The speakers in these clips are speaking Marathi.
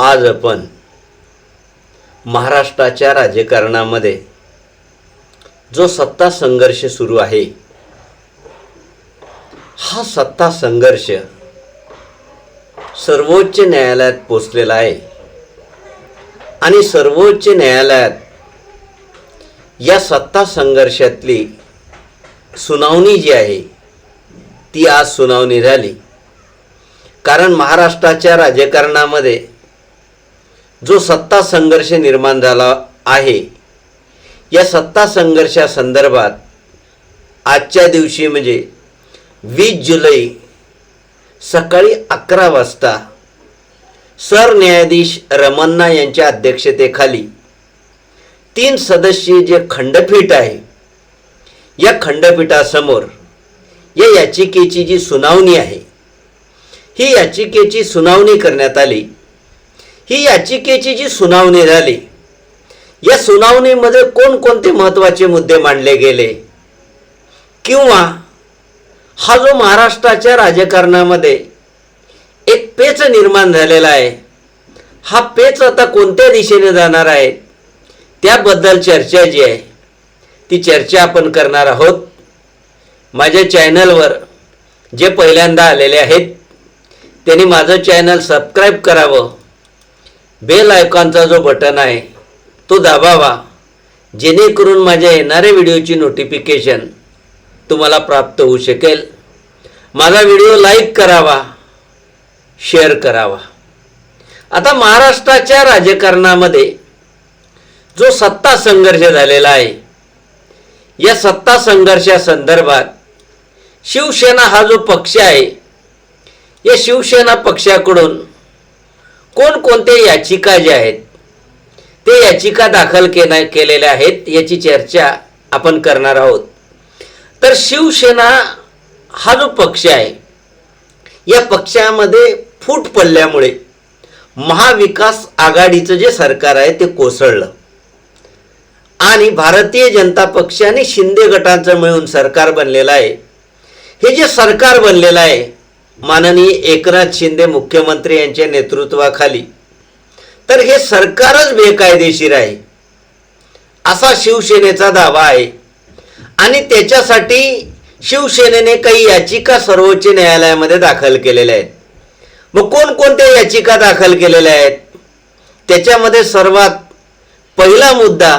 आज आपण महाराष्ट्राच्या राजकारणामध्ये जो सत्ता संघर्ष सुरू आहे हा सत्ता संघर्ष सर्वोच्च न्यायालयात पोचलेला आहे. आणि सर्वोच्च न्यायालयात या सत्ता संघर्षातली सुनावणी जी आहे ती आज सुनावणी झाली. कारण महाराष्ट्राच्या राजकारणामध्ये जो सत्ता संघर्ष निर्माण झाला आहे या सत्ता संघर्षासंदर्भात आजच्या दिवशी म्हणजे वीस जुलै सकाळी अकरा वाजता सरन्यायाधीश रमन्ना यांच्या अध्यक्षतेखाली तीन सदस्यीय जे खंडपीठ आहे या खंडपीठासमोर या याचिकेची जी सुनावणी आहे ही याचिकेची सुनावणी करण्यात आली. ही याचिकेची जी सुनावणी झाली या सुनावणीमध्ये कोणकोणते महत्त्वाचे मुद्दे मांडले गेले? किंवा हा जो महाराष्ट्राच्या राजकारणामध्ये एक पेच निर्माण झालेला आहे हा पेच आता कोणत्या दिशेने जाणार आहे त्याबद्दल चर्चा जी आहे ती चर्चा आपण करणार आहोत. माझ्या चॅनलवर जे पहिल्यांदा आलेले आहेत त्यांनी माझं चॅनल सबस्क्राईब करावं बेल आयकॉनचा जो बटन आहे तो दाबावा. जेणेकरून माझ्या येणाऱ्या व्हिडिओची नोटिफिकेशन तुम्हाला प्राप्त होऊ शकेल. माझा व्हिडिओ लाईक करावा शेअर करावा. आता महाराष्ट्राच्या राजकारणामध्ये जो सत्ता संघर्ष झालेला आहे या सत्ता संघर्षासंदर्भात शिवसेना हा जो पक्ष आहे या शिवसेना पक्षाकडून कोणकोणत्या याचिका ज्या आहेत ते याचिका दाखल केना केलेल्या आहेत याची चर्चा आपण करणार आहोत. तर शिवसेना हा जो पक्ष आहे या पक्षामध्ये फूट पडल्यामुळे महाविकास आघाडीचं जे सरकार आहे ते कोसळलं. आणि भारतीय जनता पक्ष आणि शिंदे गटांचं मिळून सरकार बनलेलं आहे. हे जे सरकार बनलेलं आहे माननीय एकनाथ शिंदे मुख्यमंत्री यांच्या नेतृत्वाखाली. तर हे सरकारच बेकायदेशीर आहे. असा शिवसेनेचा दावा आहे. आणि त्याच्यासाठी शिवसेनेने काही याचिका सर्वोच्च न्यायालयामध्ये दाखल केलेल्या आहेत. मग कोणकोणत्या याचिका दाखल केलेल्या आहेत? त्याच्यामध्ये सर्वात पहिला मुद्दा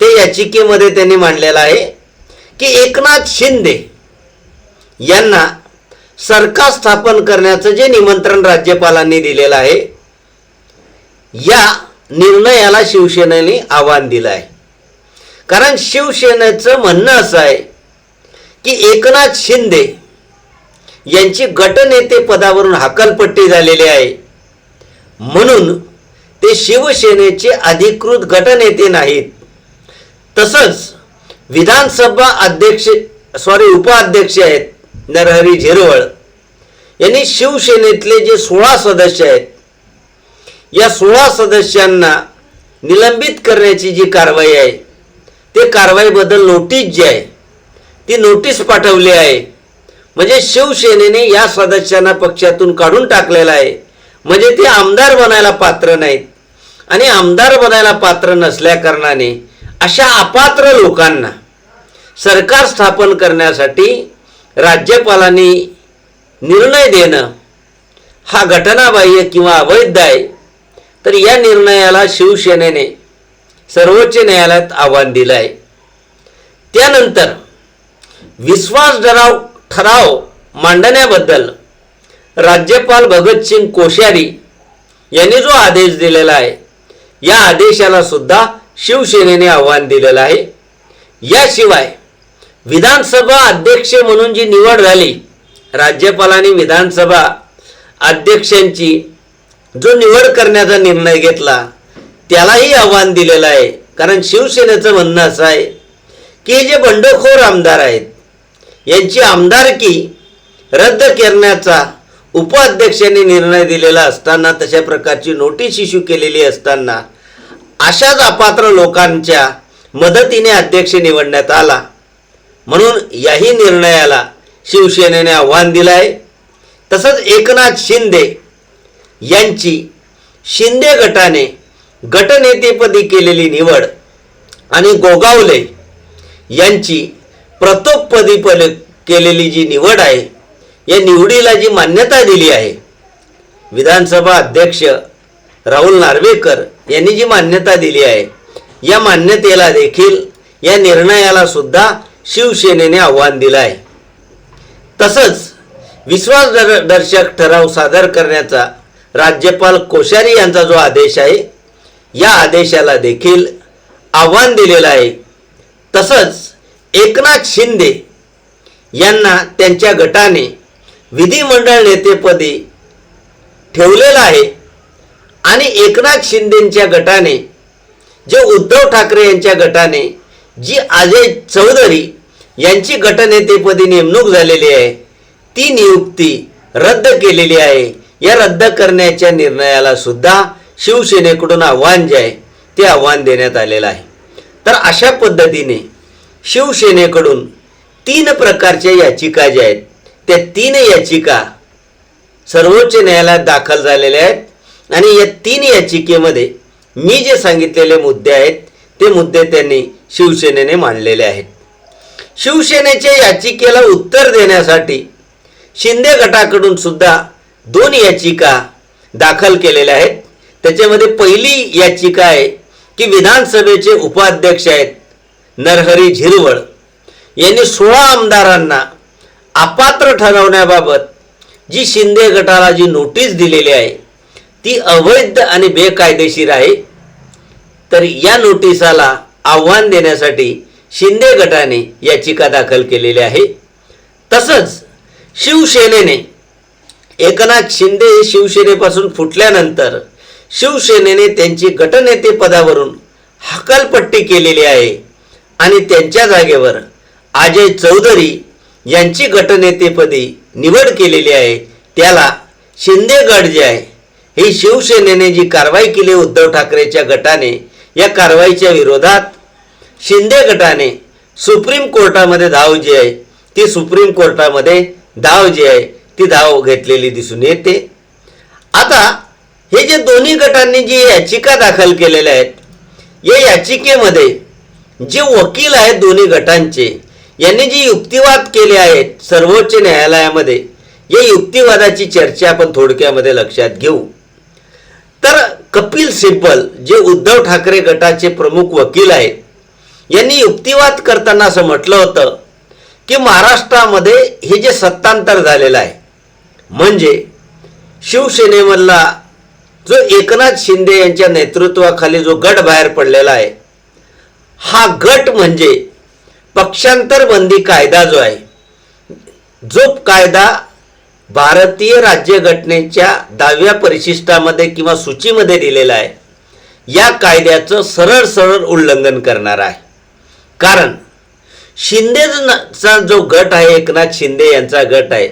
ते याचिकेमध्ये त्यांनी मांडलेला आहे की एकनाथ शिंदे यांना सरकार स्थापन करण्याचं जे निमंत्रण राज्यपालांनी दिलेलं आहे या निर्णयाला शिवसेनेने आव्हान दिलं आहे. कारण शिवसेनेचं म्हणणं असं आहे की एकनाथ शिंदे यांची गटनेते पदावरून हकालपट्टी झालेली आहे. म्हणून ते शिवसेनेचे अधिकृत गटनेते नाहीत. तसंच विधानसभा अध्यक्ष सॉरी उपाध्यक्ष आहेत. नरहरी झिरवळ. यांनी शिवसेनेतले जे सोळा सदस्य आहेत या सोळा सदस्यांना निलंबित करण्याची जी कारवाई आहे ते कारवाईबद्दल नोटीस जी आहे ती नोटीस पाठवली आहे. म्हणजे शिवसेनेने या सदस्यांना पक्षातून काढून टाकलेला आहे. म्हणजे ते आमदार बनायला पात्र नाहीत. आणि आमदार बनायला पात्र नसल्या कारणाने अशा अपात्र लोकांना सरकार स्थापन करण्यासाठी राज्यपालांनी निर्णय देणं हा घटनाबाह्य किंवा अवैध आहे तर या निर्णयाला शिवसेनेने सर्वोच्च न्यायालयात आव्हान दिलं आहे त्यानंतर विश्वास ठराव ठराव मांडण्याबद्दल राज्यपाल भगतसिंग कोश्यारी यांनी जो आदेश दिलेला आहे या आदेशाला सुद्धा शिवसेनेने आव्हान दिलेलं आहे. याशिवाय विधानसभा अध्यक्ष म्हणून जी निवड झाली राज्यपालांनी विधानसभा अध्यक्षांची जो निवड करण्याचा निर्णय घेतला त्यालाही आव्हान दिलेलं आहे. कारण शिवसेनेचं म्हणणं असं आहे की हे जे बंडखोर आमदार आहेत यांची आमदारकी रद्द करण्याचा उपाध्यक्षांनी निर्णय दिलेला असताना तशा प्रकारची नोटीस इश्यू केलेली असताना अशाच अपात्र लोकांच्या मदतीने अध्यक्ष निवडण्यात आला. म्हणून याही निर्णयाला शिवसेनेने आव्हान दिलं आहे तसंच एकनाथ शिंदे यांची शिंदे गटाने गटनेतेपदी केलेली निवड आणि गोगावले यांची प्रतोपपदी पल केलेली जी निवड आहे या निवडीला जी मान्यता दिली आहे विधानसभा अध्यक्ष राहुल नार्वेकर यांनी जी मान्यता दिली आहे या मान्यतेला देखील या निर्णयाला सुद्धा शिवसेनेने आव्हान दिलं आहे तसंच विश्वासदर्शक ठराव सादर करण्याचा राज्यपाल कोश्यारी यांचा जो आदेश आहे या आदेशाला देखील आव्हान दिलेलं आहे. तसंच एकनाथ शिंदे यांना त्यांच्या गटाने विधिमंडळ नेतेपदी ठेवलेलं आहे आणि एकनाथ शिंदेंच्या गटाने जे उद्धव ठाकरे यांच्या गटाने जी अजय चौधरी यांची गटनेतेपदी नेमणूक झालेली आहे. ती नियुक्ती रद्द केलेली आहे. या रद्द करण्याच्या निर्णयाला सुद्धा शिवसेनेकडून आव्हान जे आहे ते आव्हान देण्यात आलेलं आहे. तर अशा पद्धतीने शिवसेनेकडून तीन प्रकारच्या याचिका ज्या आहेत त्या तीन याचिका सर्वोच्च न्यायालयात दाखल झालेल्या आहेत. आणि या तीन याचिकेमध्ये मी जे सांगितलेले मुद्दे आहेत ते मुद्दे त्यांनी शिवसेनेने मांडलेले आहेत. शिवसेनेच्या याचिकेला उत्तर देण्यासाठी शिंदे गटाकडून सुद्धा दोन याचिका दाखल केलेल्या आहेत. त्याच्यामध्ये पहिली याचिका आहे की विधानसभेचे उपाध्यक्ष आहेत नरहरी झिरवळ. यांनी सोळा आमदारांना अपात्र ठरवण्याबाबत जी शिंदे गटाला जी नोटीस दिलेली आहे ती अवैध आणि बेकायदेशीर आहे. तर या नोटिसाला आव्हान देण्यासाठी शिंदे गटाने याचिका दाखल केलेली आहे. तसंच शिवसेनेने एकनाथ शिंदे हे शिवसेनेपासून फुटल्यानंतर शिवसेनेने त्यांची गटनेते पदावरून हकालपट्टी केलेली आहे आणि त्यांच्या जागेवर अजय चौधरी यांची गटनेतेपदी निवड केलेली आहे. त्याला शिंदे गट जे आहे ही शिवसेनेने जी कारवाई केली उद्धव ठाकरेच्या गटाने या कारवाईच्या विरोधात शिंदे गटाने सुप्रीम कोर्टामध्ये धाव जी आहे ती सुप्रीम कोर्टामध्ये धाव जी आहे ती धाव घेतलेली दिसून येते. आता हे जे दोन्ही गटांनी जी याचिका दाखल केलेल्या आहेत या याचिकेमध्ये जे वकील आहेत दोन्ही गटांचे यांनी जी युक्तिवाद केले आहेत सर्वोच्च न्यायालयामध्ये या युक्तिवादाची चर्चा आपण थोडक्यामध्ये लक्षात घेऊ. तर कपिल सिब्बल जे उद्धव ठाकरे गटाचे प्रमुख वकील आहेत यांनी युक्तिवाद करताना असं म्हटलं होतं की महाराष्ट्रामध्ये हे जे सत्तांतर झालेलं आहे म्हणजे शिवसेनेमधला जो एकनाथ शिंदे यांच्या नेतृत्वाखाली जो गट बाहेर पडलेला आहे हा गट म्हणजे पक्षांतर बंदी कायदा जो आहे जो कायदा भारतीय राज्यघटनेच्या दहाव्या परिशिष्टामध्ये किंवा सूचीमध्ये दिलेला आहे या कायद्याचं सरळ सरळ उल्लंघन करणार आहे. कारण शिंदेचा जो गट आहे एकनाथ शिंदे यांचा गट आहे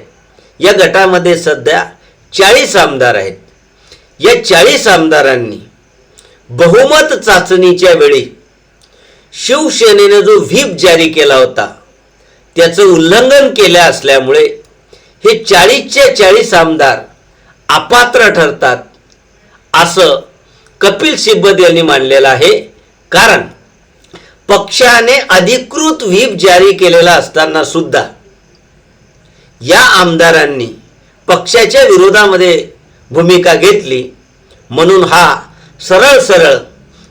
या गटामध्ये सध्या चाळीस आमदार आहेत. या चाळीस आमदारांनी बहुमत चाचणीच्या वेळी शिवसेनेनं जो व्हीप जारी केला होता त्याचं उल्लंघन केलं असल्यामुळे हे चाळीसचे चाळीस आमदार अपात्र ठरतात असं कपिल सिब्बत यांनी मानलेलं आहे. कारण पक्षाने अधिकृत व्हीप जारी केलेला असताना सुद्धा या आमदारांनी पक्षाच्या विरोधामध्ये भूमिका घेतली. म्हणून हा सरळ सरळ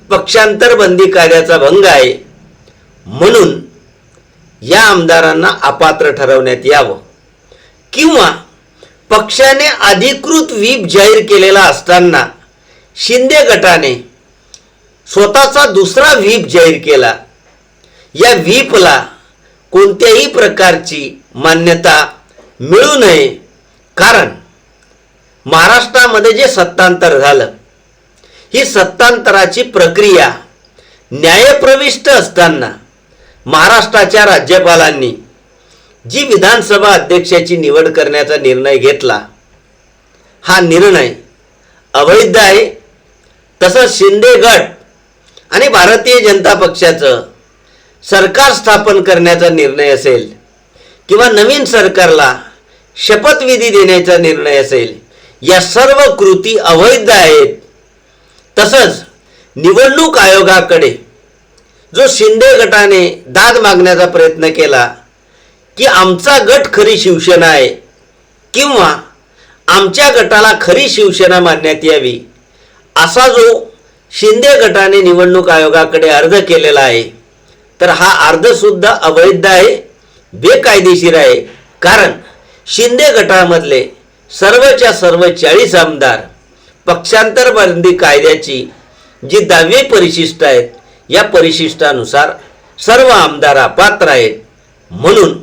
पक्षांतर बंदी कायद्याचा भंग आहे. म्हणून या आमदारांना अपात्र ठरवण्यात यावं. किंवा पक्षाने अधिकृत व्हीप जाहीर केलेला असताना शिंदे गटाने स्वतःचा दुसरा व्हीप जाहीर केला. या व्हीपला कोणत्याही प्रकारची मान्यता मिळू नये. कारण महाराष्ट्रामध्ये जे सत्तांतर झालं ही सत्तांतराची प्रक्रिया न्यायप्रविष्ट असताना महाराष्ट्राच्या राज्यपालांनी जी विधानसभा अध्यक्षाची निवड करण्याचा निर्णय घेतला हा निर्णय अवैध आहे. तसंच शिंदे गट आणि भारतीय जनता पक्षाचं सरकार स्थापन करण्याचा निर्णय असेल किंवा नवीन सरकारला शपथविधी देण्याचा निर्णय असेल या सर्व कृती अवैध आहेत. तसंच निवडणूक आयोगाकडे जो शिंदे गटाने दाद मागण्याचा प्रयत्न केला की आमचा गट खरी शिवसेना आहे किंवा आमच्या गटाला खरी शिवसेना मानण्यात यावी असा जो शिंदे गटाने निवडणूक आयोगाकडे अर्ज केलेला आहे. तर हा अर्जसुद्धा अवैध आहे बेकायदेशीर आहे. कारण शिंदे गटामधले सर्वच्या सर्व चाळीस आमदार पक्षांतर बंदी कायद्याची जी दहावी परिशिष्ट आहेत या परिशिष्टानुसार सर्व आमदार अपात्र आहेत. म्हणून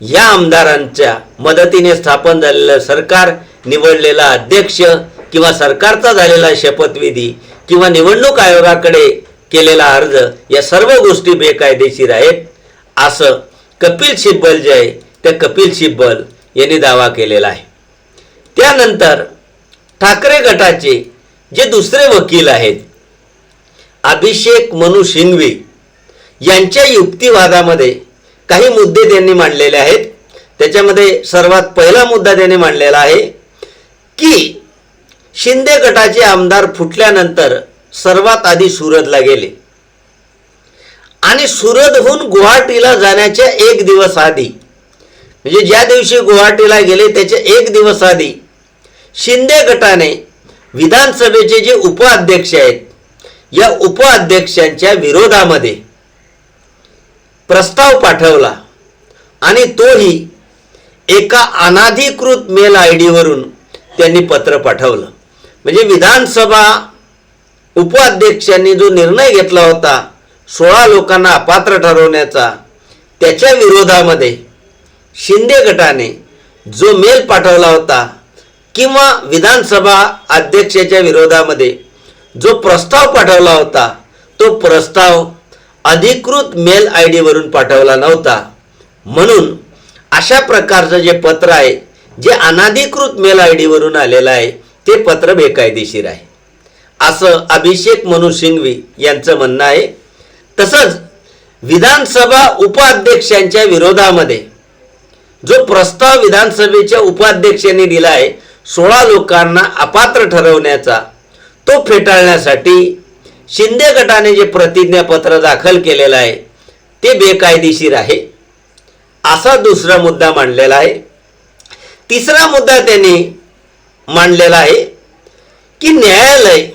या आमदारांच्या मदतीने स्थापन झालेलं सरकार निवडलेला अध्यक्ष किंवा सरकारचा झालेला शपथविधी किंवा निवडणूक आयोगाकडे केलेला अर्ज या सर्व गोष्टी बेकायदेशीर आहेत. असं कपिल सिब्बल जे आहे त्या कपिल सिब्बल यांनी दावा केलेला आहे. त्यानंतर ठाकरे गटाचे जे दुसरे वकील आहेत अभिषेक मनु सिंघवी यांच्या युक्तिवादामध्ये काही मुद्दे त्यांनी मांडलेले आहेत. त्याच्यामध्ये सर्वात पहिला मुद्दा त्यांनी मांडलेला आहे की शिंदे गटाचे आमदार फुटल्यानंतर सर्वात आधी सुरतला गेले. आणि सुरतहून गुवाहाटीला जाण्याच्या एक दिवस आधी म्हणजे ज्या दिवशी गुवाहाटीला गेले त्याच्या एक दिवस आधी शिंदे गटाने विधानसभेचे जे उपाध्यक्ष आहेत या उपाध्यक्षांच्या विरोधामध्ये प्रस्ताव पाठवला. आणि तोही एका अनाधिकृत मेल आय डीवरून त्यांनी पत्र पाठवलं. म्हणजे विधानसभा उपाध्यक्षांनी जो निर्णय घेतला होता सोळा लोकांना अपात्र ठरवण्याचा त्याच्या विरोधामध्ये शिंदे गटाने जो मेल पाठवला होता किंवा विधानसभा अध्यक्षाच्या विरोधामध्ये जो प्रस्ताव पाठवला होता तो प्रस्ताव अधिकृत मेल आय डीवरून पाठवला नव्हता. म्हणून अशा प्रकारचं जे पत्र आहे जे अनाधिकृत मेल आय डीवरून आलेलं आहे ते पत्र बेकायदेशीर आहे. असं अभिषेक मनु सिंघवी यांचं म्हणणं आहे. तसंच विधानसभा उपाध्यक्षांच्या विरोधामध्ये जो प्रस्ताव विधानसभेच्या उपाध्यक्षांनी दिला आहे सोळा लोकांना अपात्र ठरवण्याचा तो फेटाळण्यासाठी शिंदे गटाने जे प्रतिज्ञापत्र दाखल केलेलं आहे ते बेकायदेशीर आहे. असा दुसरा मुद्दा मांडलेला आहे. तिसरा मुद्दा त्यांनी मांडलेला आहे की न्यायालय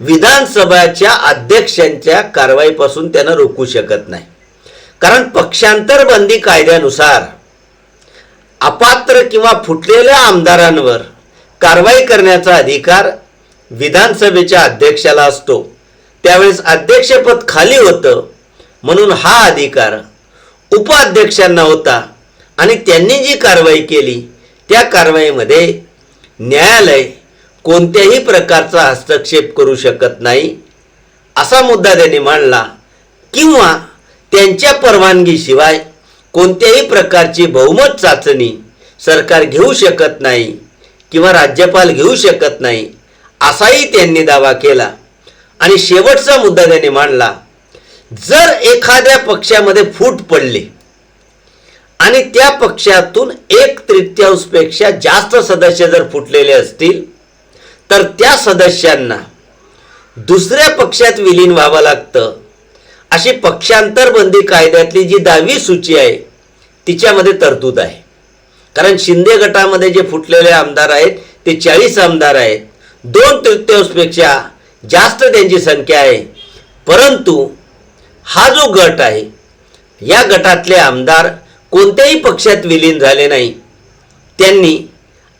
विधानसभाच्या अध्यक्षांच्या कारवाईपासून त्यांना रोखू शकत नाही. कारण पक्षांतर बंदी कायद्यानुसार अपात्र किंवा फुटलेल्या आमदारांवर कारवाई करण्याचा अधिकार विधानसभेच्या अध्यक्षाला असतो. त्यावेळेस अध्यक्षपद खाली होतं म्हणून हा अधिकार उपाध्यक्षांना होता आणि त्यांनी जी कारवाई केली त्या कारवाईमध्ये न्यायालय कोणत्याही प्रकारचा हस्तक्षेप करू शकत नाही असा मुद्दा त्यांनी मांडला. किंवा त्यांच्या परवानगीशिवाय कोणत्याही प्रकारची बहुमत चाचणी सरकार घेऊ शकत नाही किंवा राज्यपाल घेऊ शकत नाही असाही त्यांनी दावा केला. आणि शेवटचा मुद्दा त्यांनी मांडला. जर एखाद्या पक्षामध्ये फूट पडली आणि त्या पक्षातून एक तृतीयांशपेक्षा जास्त सदस्य जर फुटलेले असतील तर त्या सदस्यांना दुसऱ्या पक्षात विलीन व्हावं लागतं. अशी पक्षांतरबंदी कायद्यातली जी दहावी सूची आहे तिच्यामध्ये तरतूद आहे. कारण शिंदे गटामध्ये जे फुटलेले आमदार आहेत ते चाळीस आमदार आहेत. दोन तृतीयांशपेक्षा जास्त त्यांची संख्या आहे. परंतु हा जो गट आहे या गटातले आमदार कोणत्याही पक्षात विलीन झाले नाही. त्यांनी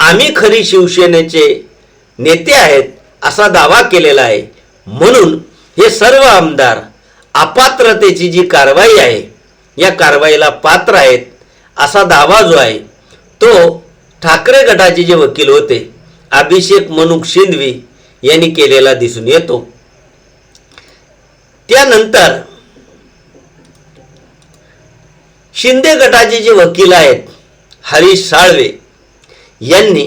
आम्ही खरी शिवसेनेचे नेते आहेत असा दावा केलेला आहे. म्हणून हे सर्व आमदार अपात्रतेची जी कारवाई आहे या कारवाईला पात्र आहेत असा दावा जो आहे तो ठाकरे गटाचे जे वकील होते अभिषेक मनुक शिंदवी यांनी केलेला दिसून येतो. त्यानंतर शिंदे गटाचे जे वकील आहेत हरीश साळवे यांनी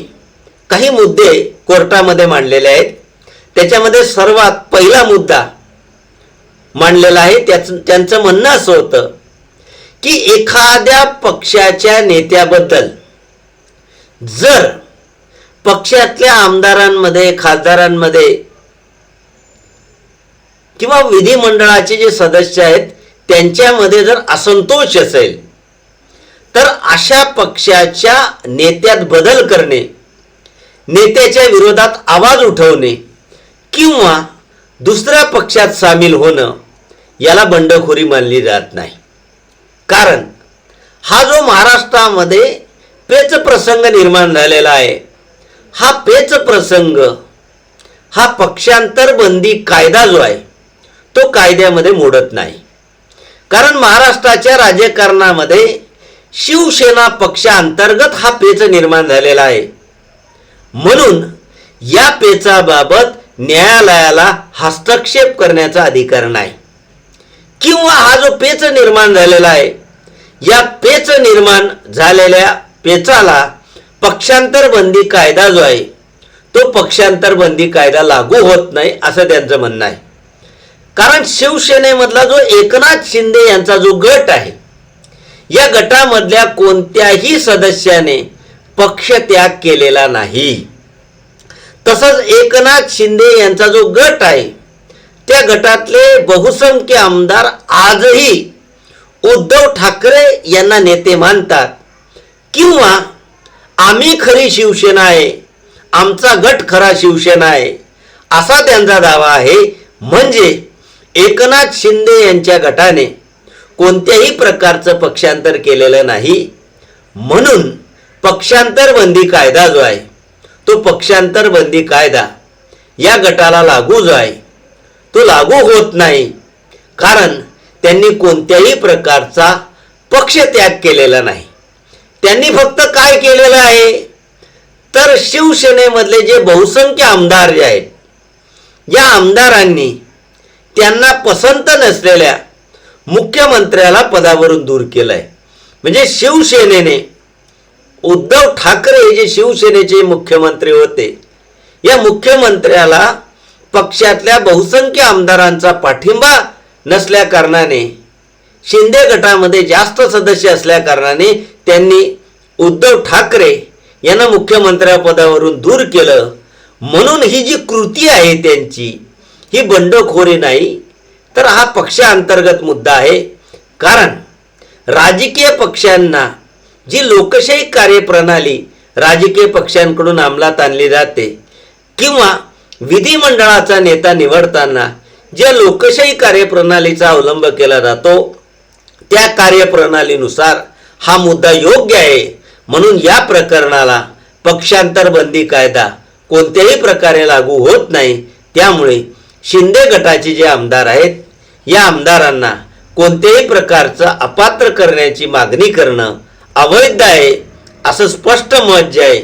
काही मुद्दे कोर्टामध्ये मांडलेले आहेत. त्याच्यामध्ये सर्वात पहिला मुद्दा मांडलेला आहे. त्याच त्यांचं म्हणणं असं होतं की एखाद्या पक्षाच्या नेत्याबद्दल जर पक्षातल्या आमदारांमध्ये खासदारांमध्ये किंवा विधिमंडळाचे जे सदस्य आहेत त्यांच्यामध्ये जर असंतोष असेल तर अशा पक्षाच्या नेत्यात बदल करणे नेत्याच्या विरोधात आवाज उठवणे किंवा दुसऱ्या पक्षात सामील होणं याला बंडखोरी मानली जात नाही. कारण हा जो महाराष्ट्रामध्ये पेच प्रसंग निर्माण झालेला आहे हा पेच प्रसंग हा पक्षांतर बंदी कायदा जो आहे तो कायद्यामध्ये मोडत नाही. कारण महाराष्ट्राच्या राजकारणामध्ये शिवसेना पक्षांतर्गत हा पेच निर्माण झालेला आहे. म्हणून या पेचाबाबत न्यायालयाला हस्तक्षेप करण्याचा अधिकार नाही. किंवा हा जो पेच निर्माण झालेला आहे या पेच निर्माण झालेल्या पेचाला पक्षांतर बंदी कायदा जो आहे तो पक्षांतर बंदी कायदा लागू होत नाही असं त्यांचं म्हणणं आहे. कारण शिवसेनेमधला जो एकनाथ शिंदे यांचा जो गट आहे या गटामधल्या कोणत्याही सदस्याने पक्षत्याग केलेला नाही. तसंच एकनाथ शिंदे यांचा जो गट आहे त्या गटातले बहुसंख्य आमदार आजही उद्धव ठाकरे यांना नेते मानतात किंवा आम्ही खरी शिवसेना आहे आमचा गट खरा शिवसेना आहे असा त्यांचा दावा आहे. म्हणजे एकनाथ शिंदे यांच्या गटाने कोणत्याही प्रकारचं पक्षांतर केलेलं नाही. म्हणून पक्षांतर बंदी कायदा जो आहे तो पक्षांतर बंदी कायदा या गटाला लागू जो आहे तो लागू होत नाही. कारण त्यांनी कोणत्याही प्रकारचा पक्ष त्याग केलेला नाही. त्यांनी फक्त काय केलेलं आहे? तर शिवसेनेमधले जे बहुसंख्य आमदार जे आहेत या आमदारांनी त्यांना पसंत नसलेल्या मुख्यमंत्र्याला पदावरून दूर केलं आहे म्हणजे शिवसेनेने उद्धव ठाकरे हे जे शिवसेनेचे मुख्यमंत्री होते या मुख्यमंत्र्याला पक्षातल्या बहुसंख्य आमदारांचा पाठिंबा नसल्या कारणाने शिंदे गटामध्ये जास्त सदस्य असल्या कारणाने त्यांनी उद्धव ठाकरे यांना मुख्यमंत्र्यापदावरून दूर केलं. म्हणून ही जी कृती आहे त्यांची ही बंडखोरी नाही तर हा पक्षांतर्गत मुद्दा आहे. कारण राजकीय पक्षांना जी लोकशाही कार्यप्रणाली राजकीय पक्षांकडून अंमलात आणली जाते किंवा विधिमंडळाचा नेता निवडताना ज्या लोकशाही कार्यप्रणालीचा अवलंब केला जातो त्या कार्यप्रणालीनुसार हा मुद्दा योग्य आहे म्हणून या प्रकरणाला पक्षांतर बंदी कायदा कोणत्याही प्रकारे लागू होत नाही. त्यामुळे शिंदे गटाचे जे आमदार आहेत या आमदारांना कोणत्याही प्रकारचं अपात्र करण्याची मागणी करणं अवैध आहे असं स्पष्ट मत जे आहे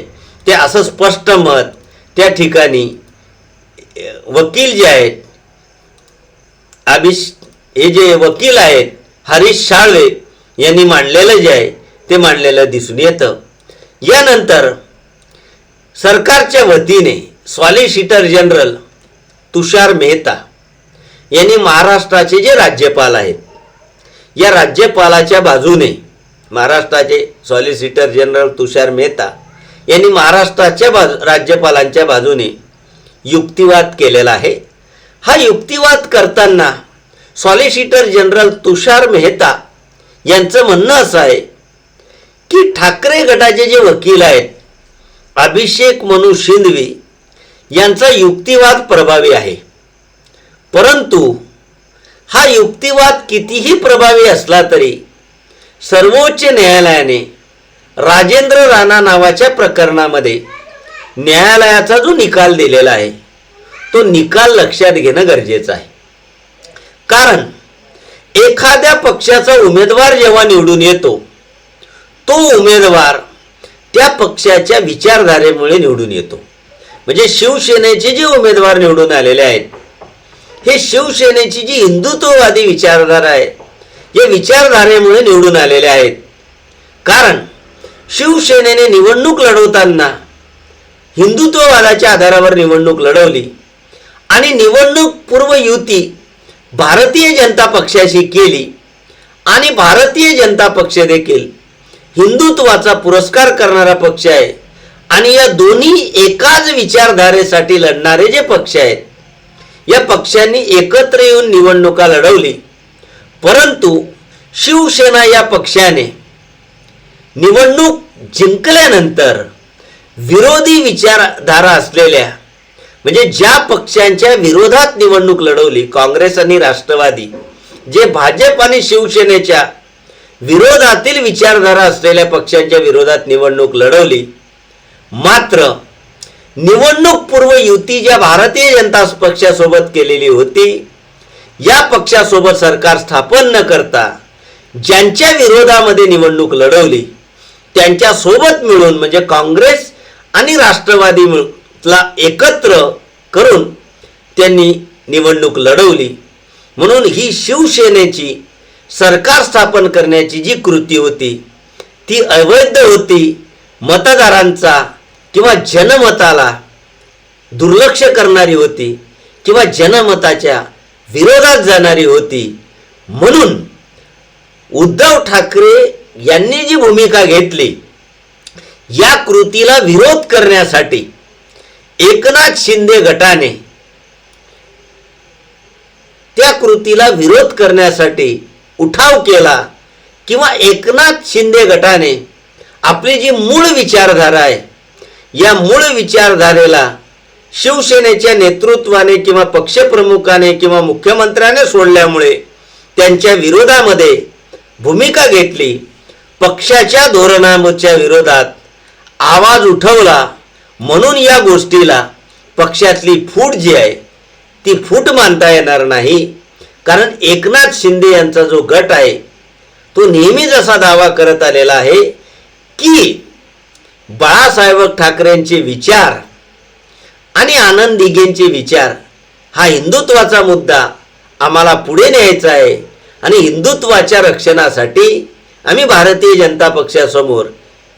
ते असं स्पष्ट मत त्या ठिकाणी वकील जे आहेत अभिष हे जे वकील आहेत हरीश शाळवे यांनी मांडलेलं जे आहे ते मांडलेलं दिसून येतं. यानंतर सरकारच्या वतीने सॉलिसिटर जनरल तुषार मेहता यांनी महाराष्ट्राचे जे राज्यपाल आहेत या राज्यपालाच्या बाजूने महाराष्ट्राचे सॉलिसिटर जनरल तुषार मेहता यांनी महाराष्ट्राच्या बाजू राज्यपालांच्या बाजूने युक्तिवाद केलेला आहे. हा युक्तिवाद करताना सॉलिसिटर जनरल तुषार मेहता यांचं म्हणणं असं आहे की ठाकरे गटाचे जे वकील आहेत अभिषेक मनु शिंदवी यांचा युक्तिवाद प्रभावी आहे. परंतु हा युक्तिवाद कितीही प्रभावी असला तरी सर्वोच्च न्यायालयाने राजेंद्र राणा नावाच्या प्रकरणामध्ये न्यायालयाचा जो निकाल दिलेला आहे तो निकाल लक्षात घेणं गरजेचं आहे. कारण एखाद्या पक्षाचा उमेदवार जेव्हा निवडून येतो तो उमेदवार त्या पक्षाच्या विचारधारेमुळे निवडून येतो. म्हणजे शिवसेनेचे जे उमेदवार निवडून आलेले आहेत हे शिवसेनेची जी हिंदुत्ववादी विचारधारा आहे या विचारधारेमुळे निवडून आलेले आहेत. कारण शिवसेनेने निवडणूक लढवताना हिंदुत्ववादाच्या आधारावर निवडणूक लढवली आणि निवडणूक पूर्व युती भारतीय जनता पक्षाशी केली आणि भारतीय जनता पक्ष देखील हिंदुत्वाचा पुरस्कार करणारा पक्ष आहे. आणि या दोन्ही एकाच विचारधारेसाठी लढणारे जे पक्ष आहेत या पक्षांनी एकत्र येऊन निवडणुका लढवली. परंतु शिवसेना या पक्षाने निवडणूक जिंकल्यानंतर विरोधी विचारधारा असलेल्या म्हणजे ज्या पक्षांच्या विरोधात निवडणूक लढवली काँग्रेस आणि राष्ट्रवादी जे भाजप आणि शिवसेनेच्या विरोधातील विचारधारा असलेल्या पक्षांच्या विरोधात निवडणूक लढवली मात्र निवडणूक पूर्व युती ज्या भारतीय जनता पक्षासोबत केलेली होती या पक्षासोबत सरकार स्थापन न करता ज्यांच्या विरोधामध्ये निवडणूक लढवली त्यांच्यासोबत मिळून म्हणजे काँग्रेस आणि राष्ट्रवादी मिळला एकत्र करून त्यांनी निवडणूक लढवली. म्हणून ही शिवसेनेची सरकार स्थापन करण्याची जी कृती होती ती अवैध होती. मतदारांचा किंवा जनमताला दुर्लक्ष करणारी होती किंवा जनमताच्या विरोधात जाणारी होती म्हणून उद्धव ठाकरे यांनी जी भूमिका घेतली या कृतीला विरोध करण्यासाठी एकनाथ शिंदे गटाने त्या कृतीला विरोध करण्यासाठी उठाव केला किंवा एकनाथ शिंदे गटाने आपली जी मूळ विचारधारा आहे या मूळ विचारधारेला शिवसेनेच्या नेतृत्वाने किंवा पक्षप्रमुखाने किंवा मुख्यमंत्र्याने सोडल्यामुळे त्यांच्या विरोधामध्ये भूमिका घेतली. पक्षाच्या धोरणाच्या विरोधात आवाज उठवला. म्हणून या गोष्टीला पक्षातली फूट जी आहे ती फूट मानता येणार नाही. कारण एकनाथ शिंदे यांचा जो गट आहे तो नेहमीच असा दावा करत आलेला आहे की बाळासाहेब ठाकरेंचे विचार आणि आनंद दिघेंचे विचार हा हिंदुत्वाचा मुद्दा आम्हाला पुढे न्यायचा आहे आणि हिंदुत्वाच्या रक्षणासाठी आम्ही भारतीय जनता पक्षासमोर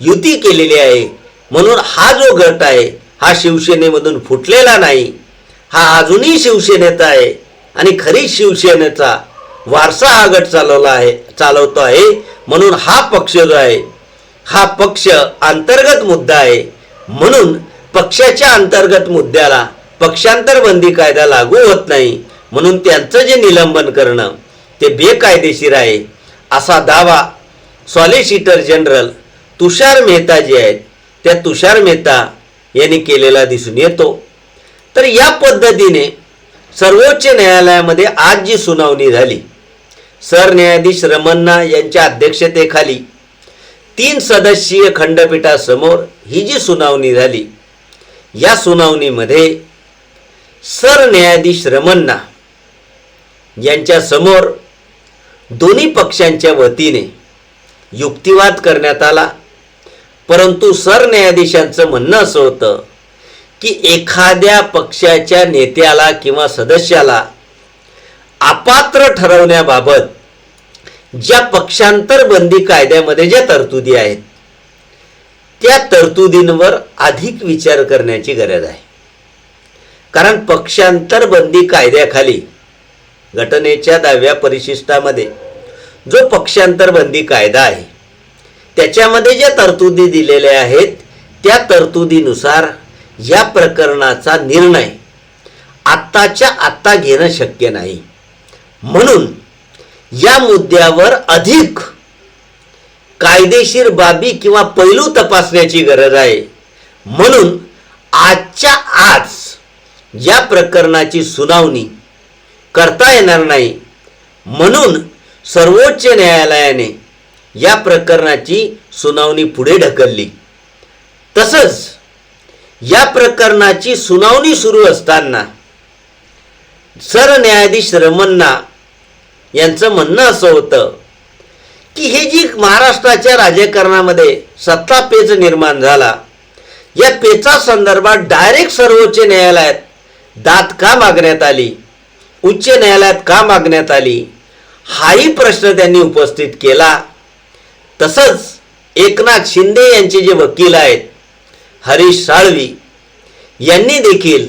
युती केलेली आहे म्हणून हा जो गट आहे हा शिवसेनेमधून फुटलेला नाही हा अजूनही शिवसेनेचा आहे आणि खरी शिवसेनेचा वारसा हा गट चालवला आहे चालवतो आहे म्हणून हा पक्ष जो आहे हा पक्ष अंतर्गत मुद्दा आहे. म्हणून पक्षाच्या अंतर्गत मुद्द्याला पक्षांतर बंदी कायदा लागू होत नाही. म्हणून त्यांचं जे निलंबन करणं ते बेकायदेशीर आहे असा दावा सॉलिसिटर जनरल तुषार मेहता जे आहेत त्या तुषार मेहता यांनी केलेला दिसून येतो. तर या पद्धतीने सर्वोच्च न्यायालयामध्ये आज जी सुनावणी झाली सरन्यायाधीश रमन्ना यांच्या अध्यक्षतेखाली तीन सदस्यीय खंडपीठासमोर ही जी सुनावणी झाली या सुनावणीमध्ये सरन्यायाधीश रमन्ना यांच्यासमोर दोन्ही पक्षांच्या वतीने युक्तिवाद करण्यात आला. परंतु सरन्यायाधीशांचं म्हणणं असं होतं की एखाद्या पक्षाच्या नेत्याला किंवा सदस्याला अपात्र ठरवण्याबाबत ज्या पक्षांतर बंदी कायद्यामध्ये ज्या तरतुदी आहेत त्या तरतुदींवर अधिक विचार करण्याची गरज आहे. कारण पक्षांतर बंदी कायद्याखाली घटनेच्या दहाव्या परिशिष्टामध्ये जो पक्षांतर बंदी कायदा आहे त्याच्यामध्ये ज्या तरतुदी दिलेल्या आहेत त्या तरतुदीनुसार या प्रकरणाचा निर्णय आत्ताच्या आत्ता घेणं शक्य नाही. म्हणून या मुद्द्यावर अधिक कायदेशीर बाबी किंवा पैलू तपासण्याची गरज आहे. म्हणून आजच्या आज या प्रकरणाची सुनावणी करता येणार नाही. म्हणून सर्वोच्च न्यायालयाने या प्रकरणाची सुनावणी पुढे ढकलली. तसंच या प्रकरणाची सुनावणी सुरू असताना सरन्यायाधीश रमन्ना यांचं म्हणणं असं होतं की हे जी महाराष्ट्राच्या राजकारणामध्ये सत्ता पेच निर्माण झाला या पेचा संदर्भात डायरेक्ट सर्वोच्च न्यायालयात दाद का मागण्यात आली? उच्च न्यायालयात का मागण्यात आली? हाही प्रश्न त्यांनी उपस्थित केला. तसंच एकनाथ शिंदे यांचे जे वकील आहेत हरीश साळवी यांनी देखील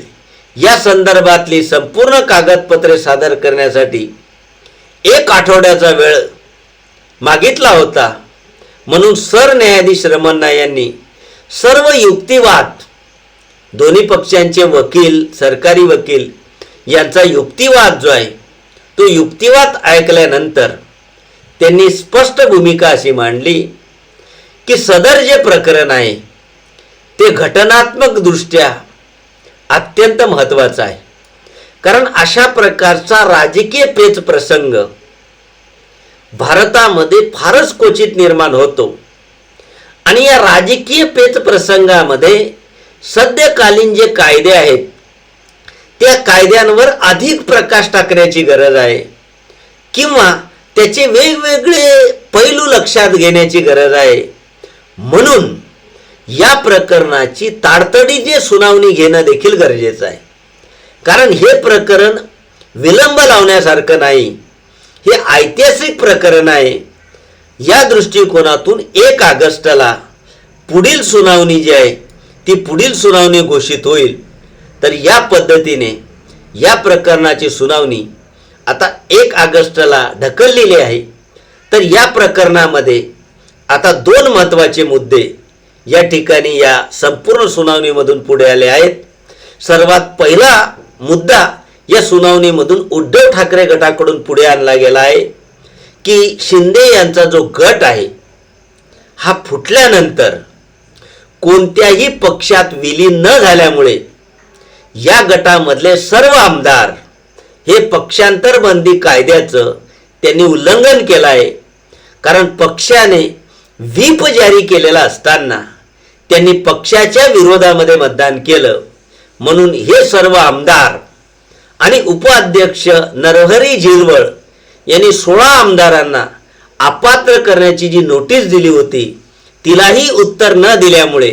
या संदर्भातली संपूर्ण कागदपत्रे सादर करण्यासाठी एक आठवड्याचा वेळ मागितला होता. म्हणून सरन्यायाधीश रमन्ना यांनी सर्व युक्तिवाद दोन्ही पक्षांचे वकील सरकारी वकील यांचा युक्तिवाद जो आहे तो युक्तिवाद ऐकल्यानंतर त्यांनी स्पष्ट भूमिका अशी मांडली की सदर जे प्रकरण आहे ते घटनात्मकदृष्ट्या अत्यंत महत्त्वाचं आहे. कारण अशा प्रकारचा राजकीय पेच प्रसंग भारतामध्ये फारच क्वचित निर्माण होतो. आणि या राजकीय पेच प्रसंगामध्ये सद्यकालीन जे कायदे आहेत त्या कायद्यांवर अधिक प्रकाश टाकण्याची गरज आहे. किंवा त्याचे वेगवेगळे पैलू लक्षात घेण्याची गरज आहे. म्हणून या प्रकरणाची ताडतडीची सुनावणी घेणं देखील गरजेचं आहे. कारण हे प्रकरण विलंब लावण्यासारखं नाही. हे ऐतिहासिक प्रकरण आहे. या दृष्टिकोनातून एक ऑगस्टला पुढील सुनावणी जी आहे ती पुढील सुनावणी घोषित होईल. तर या पद्धतीने या प्रकरणाची सुनावणी आता एक ऑगस्टला ढकललेली आहे. तर या प्रकरणामध्ये आता दोन महत्त्वाचे मुद्दे या ठिकाणी या संपूर्ण सुनावणीमधून पुढे आले आहेत. सर्वात पहिला मुद्दा या सुनावणीमधून उद्धव ठाकरे गटाकडून पुढे आणला गेला आहे की शिंदे यांचा जो गट आहे हा फुटल्यानंतर कोणत्याही पक्षात विलीन न झाल्यामुळे या गटामधले सर्व आमदार हे पक्षांतर बंदी कायद्याचं त्यांनी उल्लंघन केलं आहे कारण पक्षाने व्हीप जारी केलेला असताना त्यांनी पक्षाच्या विरोधामध्ये मतदान केलं. म्हणून हे सर्व आमदार आणि उपाध्यक्ष नरहरी झिरवळ यांनी सोळा आमदारांना अपात्र करण्याची जी नोटीस दिली होती तिलाही उत्तर न दिल्यामुळे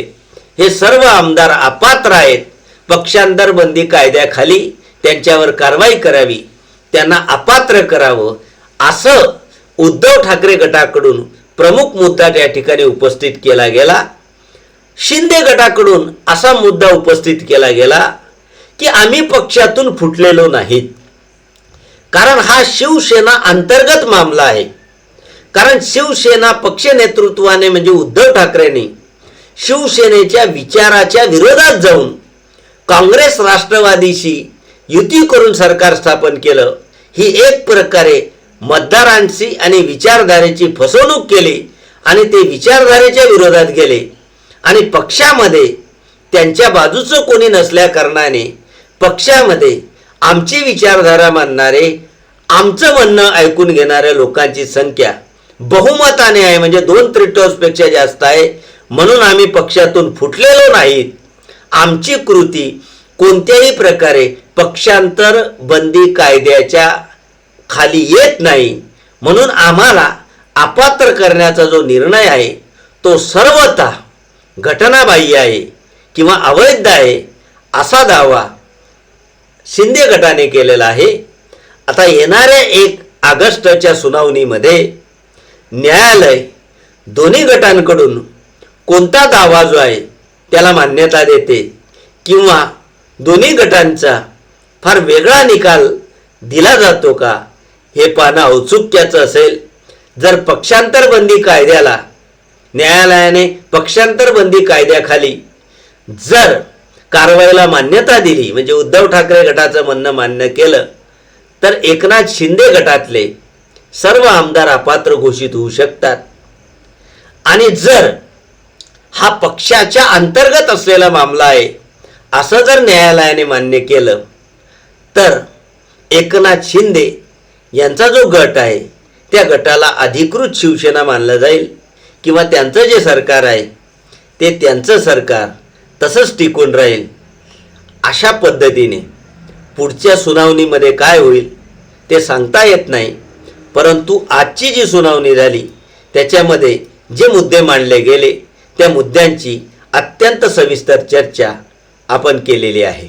हे सर्व आमदार अपात्र आहेत. पक्षांतर बंदी कायद्याखाली त्यांच्यावर कारवाई करावी त्यांना अपात्र करावं असं उद्धव ठाकरे गटाकडून प्रमुख मुद्दा त्या ठिकाणी उपस्थित केला गेला. शिंदे गटाकडून असा मुद्दा उपस्थित केला गेला की आम्ही पक्षातून फुटलेलो नाहीत. कारण हा शिवसेना अंतर्गत मामला आहे. कारण शिवसेना पक्ष नेतृत्वाने म्हणजे उद्धव ठाकरेंनी शिवसेनेच्या विचाराच्या विरोधात जाऊन काँग्रेस राष्ट्रवादीशी युती करून सरकार स्थापन केलं. ही एक प्रकारे मतदारांची आणि विचारधारेची फसवणूक केली आणि ते विचारधारेच्या विरोधात गेले. आणि पक्षामध्ये त्यांच्या बाजूचं कोणी नसल्या कारणाने पक्षामध्ये आमची विचारधारा मानणारे आमचं म्हणणं ऐकून घेणाऱ्या लोकांची संख्या बहुमताने आहे. म्हणजे दोन त्रिटोसपेक्षा जास्त आहे. म्हणून आम्ही पक्षातून फुटलेलो नाहीत. आमची कृती कोणत्याही प्रकारे पक्षांतर बंदी कायद्याच्या खाली येत नाही. म्हणून आम्हाला अपात्र करण्याचा जो निर्णय आहे तो सर्वता घटनाबाह्य आहे किंवा अवैध आहे असा दावा शिंदे गटाने केलेला आहे. आता येणाऱ्या एक ऑगस्टच्या सुनावणीमध्ये न्यायालय दोन्ही गटांकडून कोणता दावा जो आहे त्याला मान्यता देते किंवा दोन्ही गटांचा फार वेगळा निकाल दिला जातो का हे पाहणं औत्सुक्याचं असेल. जर पक्षांतरबंदी कायद्याला न्यायालयाने पक्षांतर बंदी कायद्याखाली जर कारवाईला मान्यता दिली म्हणजे उद्धव ठाकरे गटाचं म्हणणं मान्य केलं तर एकनाथ शिंदे गटातले सर्व आमदार अपात्र घोषित होऊ शकतात. आणि जर हा पक्षाच्या अंतर्गत असलेला मामला आहे असं जर न्यायालयाने मान्य केलं तर एकनाथ शिंदे यांचा जो गट आहे त्या गटाला अधिकृत शिवसेना मानलं जाईल. किंवा त्यांचं जे सरकार आहे ते त्यांचं सरकार तसंच टिकून राहील. अशा पद्धतीने पुढच्या सुनावणीमध्ये काय होईल ते सांगता येत नाही. परंतु आजची जी सुनावणी झाली त्याच्यामध्ये जे मुद्दे मांडले गेले त्या मुद्द्यांची अत्यंत सविस्तर चर्चा आपण केलेली आहे.